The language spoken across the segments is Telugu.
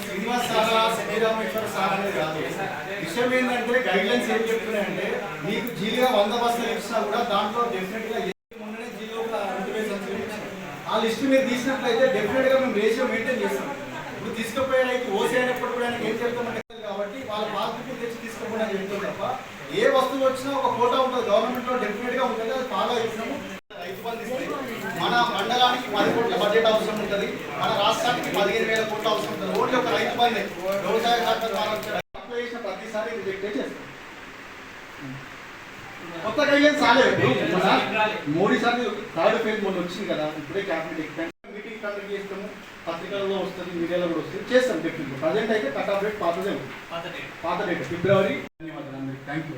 శ్రీనివాస్ సారా శ్రీరామేశ్వర సార్ అనేది కాదు విషయం ఏంటంటే గైడ్ లైన్స్ ఏం చెప్తున్నాయంటే మీకు జీలుగా వంద బస్సులు ఇచ్చినా కూడా దాంట్లో డెఫినెట్గా ఏ- మొన్ననే జీలో రెండు వేల ఆ లిస్ట్ మీరు తీసినట్లయితే డెఫినెట్గా మేము రేషియో మెయింటైన్ చేస్తాం. ఇప్పుడు తీసుకుపోయే రైతు ఓసీ కూడా ఆయనకి ఏం చెప్తామంటే కాబట్టి వాళ్ళ పాస్బుక్ తెచ్చి తీసుకుపోయినా చెప్తాం తప్ప ఏ వస్తువు వచ్చినా ఒక కోటా ఉంటుంది గవర్నమెంట్లో డెఫినెట్గా ఉంటుంది అది బాగా ఇచ్చినాము రైతు బంధు ఇస్తాయి. మన మండలానికి పది కోట్ల బడ్జెట్ అవసరం ఉంటుంది. మన రాష్ట్రానికి పదిహేను వేల కోట్ల అవసరం ఉంటుంది. ఓన్లీ ఒక రైతు బంధే వ్యవసాయ శాఖ ద్వారా చేసిన ప్రతిసారి రిజెక్ట్ కొత్త గైడ్లైన్స్ రాలేదు మన మోడీ సార్ థర్డ్ ఫేజ్ మొన్న వచ్చింది కదా ఇప్పుడే క్యాబినెట్ ఎక్స్పెండ్ మీటింగ్ కండక్ట్ చేస్తాము. పత్రికల్లో వస్తుంది మీడియాలో కూడా వస్తుంది. చేస్తాం డెఫినెట్ ప్రజెంట్ అయితే కట్ ఆఫ్ డేట్ ఉంది. పాత డేట్ ఫిబ్రవరి ధన్యవాదాలు అందరికీ. థ్యాంక్ యూ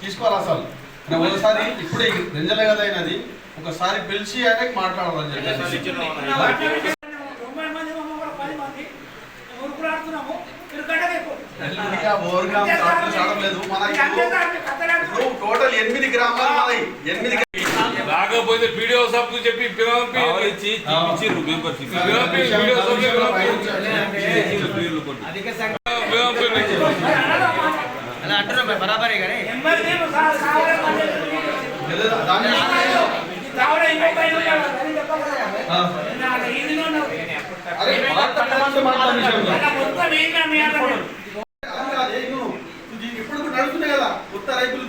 తీసుకోవాలి అసలు. నేను ఒకసారి ఇప్పుడే రెంజలే కదా అయినది ఒకసారి పిలిచి ఆయనకి మాట్లాడాలని చెప్పేసి. టోటల్ ఎనిమిది గ్రామాలు మనవి ఎనిమిది రాకపోతే వీడియో సబ్ చెప్పి పిలవంపి. ఇచ్చి అలా ఇప్పుడు నడుస్తున్నాయి కదా కొత్త రైతులు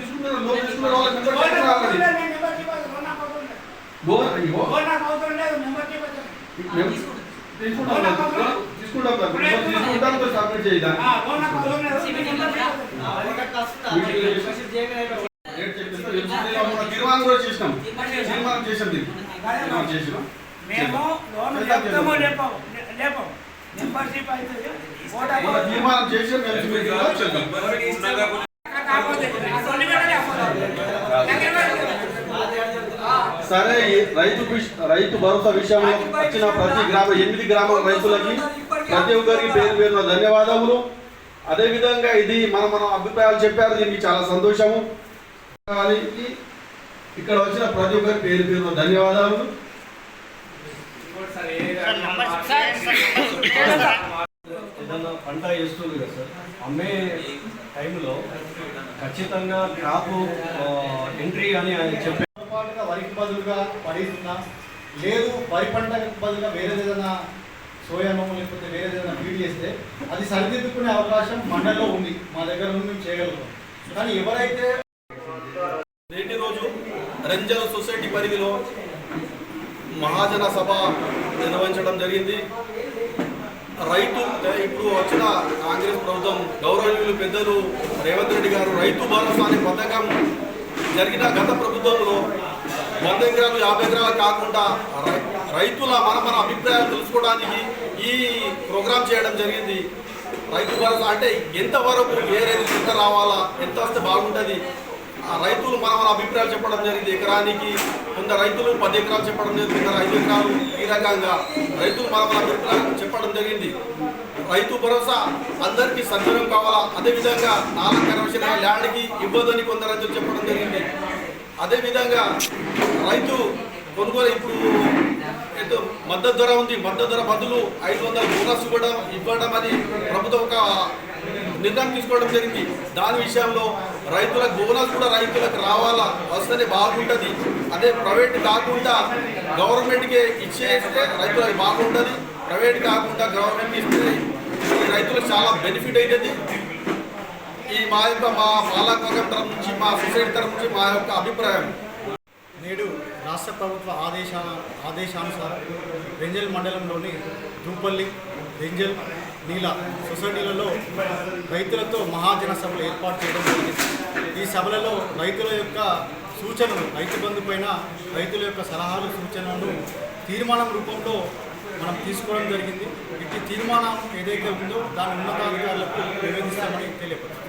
లోన్ వాళ్ళకి తీసుకుంటాం సబ్మిట్ తీర్మానం కూడా చేసినాం. తీర్మానం చేసాం తీర్మానం చేసినాం. మేము లోన్ చెప్తామో లేపము లేపము మెంబర్షిప్ అవుతుంది. తీర్మానం చేసి. సరే రైతు రైతు భరోసా విషయంలో వచ్చిన ప్రతి గ్రామ ఎనిమిది గ్రామాల రైతులకి ప్రతి ఒక్కరికి పేరు పేరున ధన్యవాదములు. అదేవిధంగా ఇది మన మన అభిప్రాయాలు చెప్పారు దీనికి చాలా సంతోషము. ఇక్కడ వచ్చిన ప్రతి ఒక్కరికి పేరు పేరున ధన్యవాదాలు ఏదన్నా పంట వేస్తుంది కదా సార్ అమ్మే టైంలో ఖచ్చితంగా క్రాప్ ఎంట్రీ అని ఆయన చెప్పారు. వరికి బదులుగా ఉన్నా లేదు వరి పంటకు బదులుగా వేరే ఏదైనా సోయానో లేకపోతే వేరే ఏదైనా బీడ్ చేస్తే అది సరిదిద్దుకునే అవకాశం మండలిలో ఉంది. మా దగ్గర ఉంది మేము చేయగలుగుతాం. కానీ ఎవరైతే నేటి రోజు రంజన్ సొసైటీ పరిధిలో మహాజన సభ నిర్వహించడం జరిగింది. రైతు ఇప్పుడు వచ్చిన కాంగ్రెస్ ప్రభుత్వం గౌరవనీయులు పెద్దలు రేవంత్ రెడ్డి గారు రైతు భరోసా అనే పథకం జరిగిన గత ప్రభుత్వంలో వంద ఎకరాలు యాభై ఎకరాలు కాకుండా రైతుల మన మన అభిప్రాయాలు తెలుసుకోవడానికి ఈ ప్రోగ్రాం చేయడం జరిగింది. రైతు భరోసా అంటే ఎంతవరకు ఏ రైతు ఎంత రావాలా ఎంత వస్తే బాగుంటుంది? ఆ రైతులు మన మన అభిప్రాయాలు చెప్పడం జరిగింది. ఎకరానికి కొంత రైతులు పది ఎకరాలు చెప్పడం జరిగింది. కొందరు ఐదు ఎకరాలు ఈ రకంగా రైతులు మన మన అభిప్రాయాలు చెప్పడం జరిగింది. రైతు భరోసా అందరికీ సద్వినియోగం కావాలా? అదేవిధంగా నాలుగు కరవసిన ల్యాండ్కి ఇవ్వదని కొందరు రైతులు చెప్పడం జరిగింది. అదేవిధంగా రైతు కొనుగోలు ఇప్పుడు మద్దతు ధర ఉంది. మద్దతు ధర బదులు ఐదు వందల బోనస్ ఇవ్వడం ఇవ్వడం అని ప్రభుత్వం ఒక నిర్ణయం తీసుకోవడం జరిగింది. దాని విషయంలో రైతులకు బోనస్ కూడా రైతులకు రావాలా? వస్తేనే బాగుంటుంది. అదే ప్రైవేట్ కాకుండా గవర్నమెంట్కే ఇచ్చేస్తే రైతులకు బాగుంటుంది. ప్రైవేట్ కాకుండా గవర్నమెంట్కి ఇస్తే రైతులకు చాలా బెనిఫిట్ అవుతుంది ఈ మా యొక్క మా పాలకవర్గం తరఫు నుంచి మా సొసైటీ తరఫు నుంచి మా యొక్క అభిప్రాయం. నేడు రాష్ట్ర ప్రభుత్వ ఆదేశ ఆదేశానుసారం రెంజల్ మండలంలోని దూపల్లి రెంజల్ నీల సొసైటీలలో రైతులతో మహాజన సభలు ఏర్పాటు చేయడం జరిగింది. ఈ సభలలో రైతుల యొక్క సూచనలు రైతు బంధు పైన రైతుల యొక్క సలహాలు సూచనలు తీర్మానం రూపంలో మనం తీసుకోవడం జరిగింది. ఇట్టి తీర్మానం ఏదైతే ఉందో దాని ఉన్నతాధికారులకు నివేదిస్తామని తెలియపడుతుంది